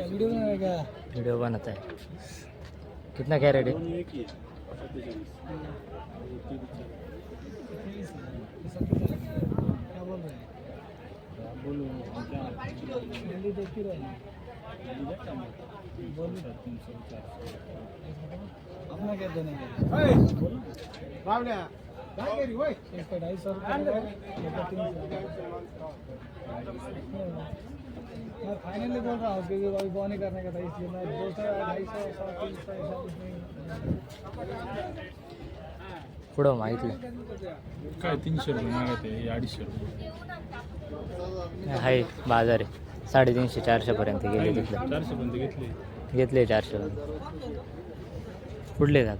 Video बनाएगा video बनाता है कितना कैरेट है हैं अपना क्या देने इसका ढाई सौ रुपये. है, सौ फाइनली बोल रहा हूँ क्योंकि अभी बॉ नहीं करने का था इसलिए मैं दो सौ ढाई सौ सौ तीन सौ ऐसा कुछ नहीं पुढं माहितलं काय तीनशे रुपये मागत आहे हे अडीचशे रुपये. आहे बाजार आहे. साडेतीनशे चारशेपर्यंत गेले तिथले चारशे पर्यंत घेतले. घेतले चारशे. कुठले जात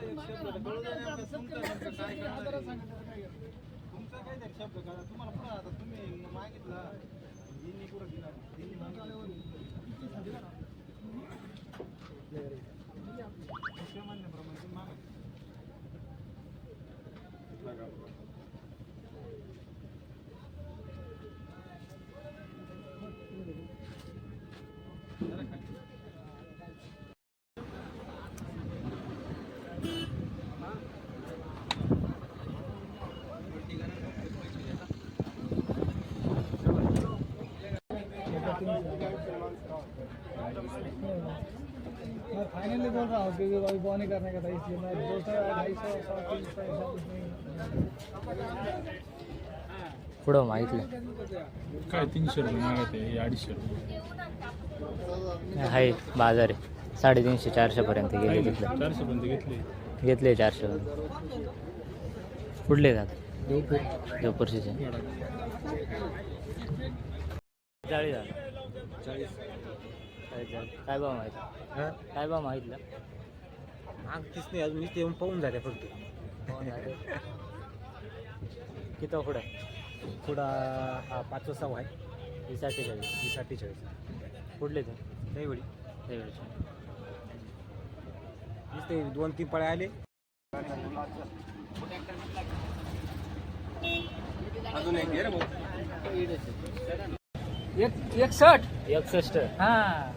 देवपूर देवपूरचे मैं फाइनली बोल रहा हूँ क्योंकि अभी बॉ नहीं करने का था इसलिए मैं दो सौ ढाई सौ सौ तीन सौ ऐसा कुछ नहीं पुढं माहितलं काय तीनशे रुपये मागत अडीचशे रुपये. आहे बाजार आहे. साडेतीनशे चारशेपर्यंत गेले तिथले. चारशे पर्यंत घेतले. घेतले चारशे कुठले जात? देवपूर. देवपूरचे. चाळीस हजार चाळीस. चाळीस? हजार. काय भाव माहिती? काय भाव माहितलं? मागतीच नाही अजून इथे येऊन पाहून झाले फक्त. किती पुढं? थोडा हा पाच सहा आहे. वीस अठ्ठेचाळीस. वीस अठ्ठेचाळीस. कुठले ते? त्यावेळी देवळचे नुसते दोन तीन पळे आले. अजून एक घे रे भाऊ. एक एकसठ एकसष्ट. हाँ.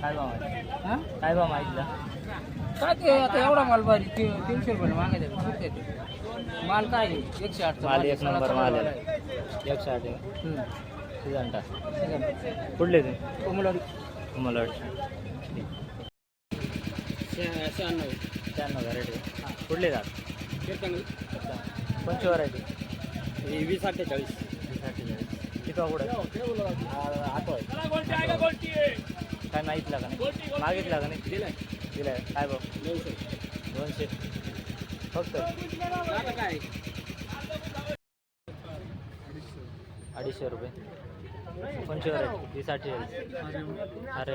काय भाव हाँ? काय भाव माहितलं काय ते आता एवढा माल भारी ती- तीनशे रुपये मागायचे कुठे ते? माल काय आहे? एकशे आठ माल एक नंबर माल आहे. एकशे आठ आहे. सिजंटा कुठले ते? मला वाटतं शहाण्णव. शहाण्णव व्हरायटी. कुठले जात कोणची व्हरायटी? वीस अठ्ठेचाळीस. वीस अठ्ठेचाळीस. किती पुढे आठवा आहे? काय माहितलं का नाही. मागितलं का नाही. दिलाय. दिलाय काय भाव? दोनशे. फक्त. काय अडीचशे रुपये. व्हरायटी वीस अठ्ठेचाळीस. अरे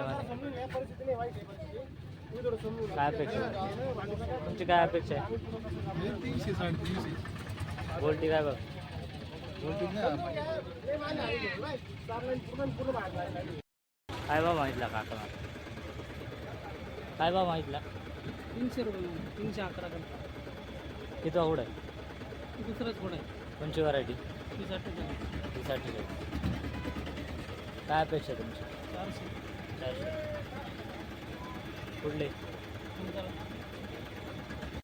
काय अपेक्षा? आहे? तुमची काय अपेक्षा आहे? गोल्टी काय बघ काय भाव मागितला काका? काय भाव मागितला? तीनशे रुपये तीनशे अकरा किती आवड आहे दुसरंच पुढे. कोणची व्हरायटी वीस अठ्ठेचाळीस वीस अठ्ठेचाळीस काय अपेक्षा आहे तुमची? चारशे. चारशे. कुठले?